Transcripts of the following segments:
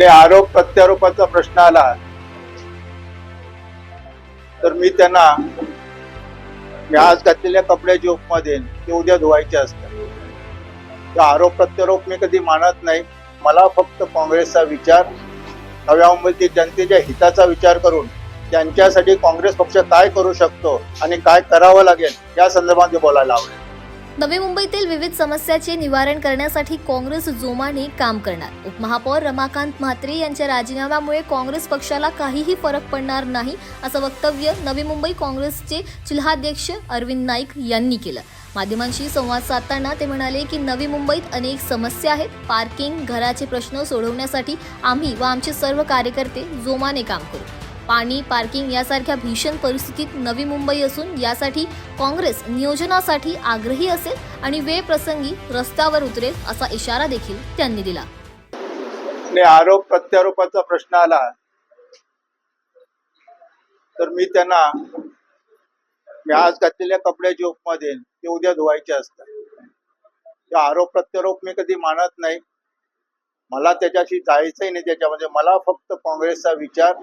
आणि आरोप प्रत्यारोपाचा प्रश्न आला तर मी त्यांना मी आज घातलेल्या कपड्याची उपमा देईन ते उद्या धुवायचे असतात. तर आरोप प्रत्यारोप मी कधी मानत नाही. मला फक्त काँग्रेसचा विचार नव्या मुंबईतील जनतेच्या हिताचा विचार करून त्यांच्यासाठी काँग्रेस पक्ष काय करू शकतो आणि काय करावं लागेल या संदर्भात बोलायला आवडेल. नवी मुंबईतील विविध समस्याचे निवारण करण्यासाठी काँग्रेस जोमाने काम करणार. उपमहापौर रमाकांत म्हात्रे यांच्या राजीनाम्यामुळे काँग्रेस पक्षाला काहीही फरक पडणार नाही असं वक्तव्य नवी मुंबई काँग्रेसचे जिल्हाध्यक्ष अरविंद नाईक यांनी केलं. माध्यमांशी संवाद साधताना ते म्हणाले की नवी मुंबईत अनेक समस्या आहेत. पार्किंग घराचे प्रश्न सोडवण्यासाठी आम्ही व आमचे सर्व कार्यकर्ते जोमाने काम करू. पाणी पार्किंग यासारख्या भीषण परिस्थितीत नवी मुंबई असून यासाठी काँग्रेस नियोजनासाठी आग्रही असेल आणि वेळ प्रसंगी रस्त्यावर उतरेल असा इशारा देखील त्यांनी दिला. आणि आरोप प्रत्यारोपाचा प्रश्न आला. तर मी त्यांना मी आज घातलेल्या कपड्याची उपमा देईन ते उद्या धुवायचे असतात. आरोप प्रत्यारोप मी कधी मानत नाही. मला त्याच्याशी जायचंही नाही त्याच्यामध्ये. मला फक्त काँग्रेसचा विचार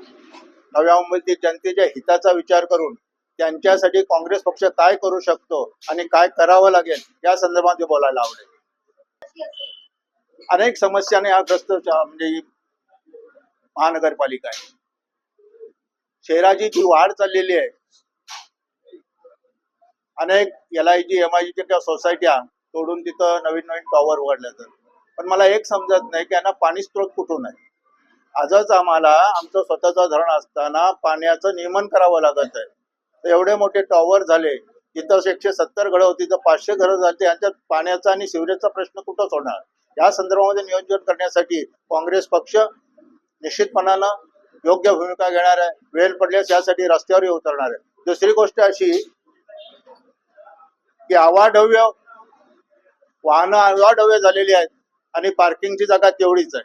नव्या मुंबईतील जनतेच्या हिताचा विचार करून त्यांच्यासाठी काँग्रेस पक्ष काय करू शकतो आणि काय करावं लागेल या संदर्भात बोलायला आवडेल. अनेक समस्याने हा ग्रस्त म्हणजे महानगरपालिका आहे. शहराची जी वाढ चाललेली आहे अनेक L I G M I जीच्या सोसायट्या तोडून तिथं नवीन नवीन टॉवर उघडल्या जातात पण मला एक समजत नाही की यांना पाणी स्त्रोत कुठून आहे? आजच आम्हाला आमचं स्वतःचं धरण असताना पाण्याचं नियमन करावं लागत आहे. तर एवढे मोठे टॉवर झाले तिथं एकशे सत्तर घरं होती तर पाचशे घरं झाली यांच्यात पाण्याचा आणि सिवरेजचा प्रश्न कुठं होणार? या संदर्भामध्ये नियोजन करण्यासाठी काँग्रेस पक्ष निश्चितपणानं योग्य भूमिका घेणार आहे. वेळ पडल्यास यासाठी रस्त्यावरही उतरणार आहे. दुसरी गोष्ट अशी की आवाढव्य वाहनं आवाढव्य झालेली आहेत आणि पार्किंगची जागा तेवढीच आहे.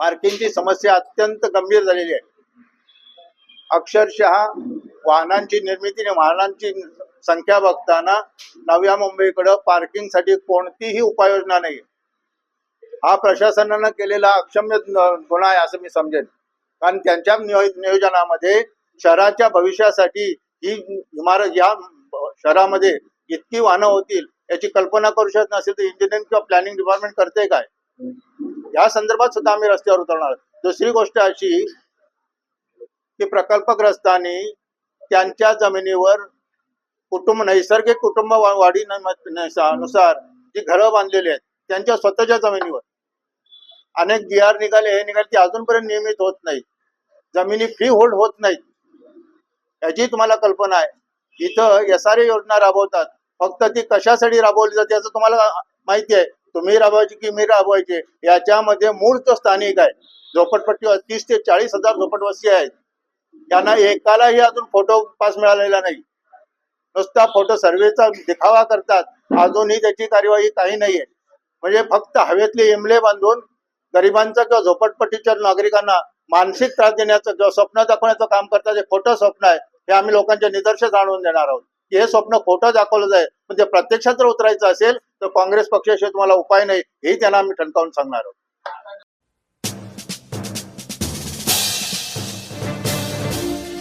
पार्किंगची समस्या अत्यंत गंभीर झालेली आहे. अक्षरशः वाहनांची निर्मिती आणि वाहनांची संख्या बघताना नव्या मुंबईकडं पार्किंगसाठी कोणतीही उपाययोजना नाही हा प्रशासनानं केलेला अक्षम्य गुन्हा आहे असं मी समजेन. कारण त्यांच्या नियोजनामध्ये शहराच्या भविष्यासाठी ही इमारत या शहरामध्ये इतकी वाहनं होतील याची कल्पना करू शकत नसेल तर इंजिनिअरिंग किंवा प्लॅनिंग डिपार्टमेंट करते काय? या संदर्भात सुद्धा आम्ही रस्त्यावर उतरणार दुसरी गोष्ट अशी की प्रकल्पग्रस्तांनी त्यांच्या जमिनीवर कुटुंब नैसर्गिक कुटुंब वाढी नुसार जी घरं बांधलेली आहेत त्यांच्या स्वतःच्या जमिनीवर. अनेक बिहार निघाले हे निघाले ते अजूनपर्यंत नियमित होत नाही जमिनी फ्री होल्ड होत नाहीत. याची तुम्हाला कल्पना आहे. इथं एस आर योजना राबवतात. फक्त ती कशासाठी राबवली जाते याचं तुम्हाला माहिती आहे. तुम्ही राबवायची की मी राबवायचे याच्यामध्ये मूळ तो स्थानिक आहे. झोपडपट्टी तीस ते चाळीस हजार झोपडवस्ती आहेत. त्यांना एकालाही अजून फोटो पास मिळालेला नाही. नुसता फोटो सर्वेचा दिखावा करतात. अजूनही त्याची कार्यवाही काही नाहीये. म्हणजे फक्त हवेतले इमले बांधून गरिबांचा किंवा झोपडपट्टीच्या नागरिकांना मानसिक त्रास देण्याचं किंवा स्वप्न दाखवण्याचं काम करतात हे खोटं स्वप्न आहे. हे आम्ही लोकांच्या निदर्शक आणून देणार आहोत. की हे स्वप्न खोटं दाखवलं जाईल म्हणजे प्रत्यक्षात जर उतरायचं असेल तर काँग्रेस पक्षाशिवाय तुम्हाला उपाय नाही हे त्यांना आम्ही ठणकावून सांगणार आहोत.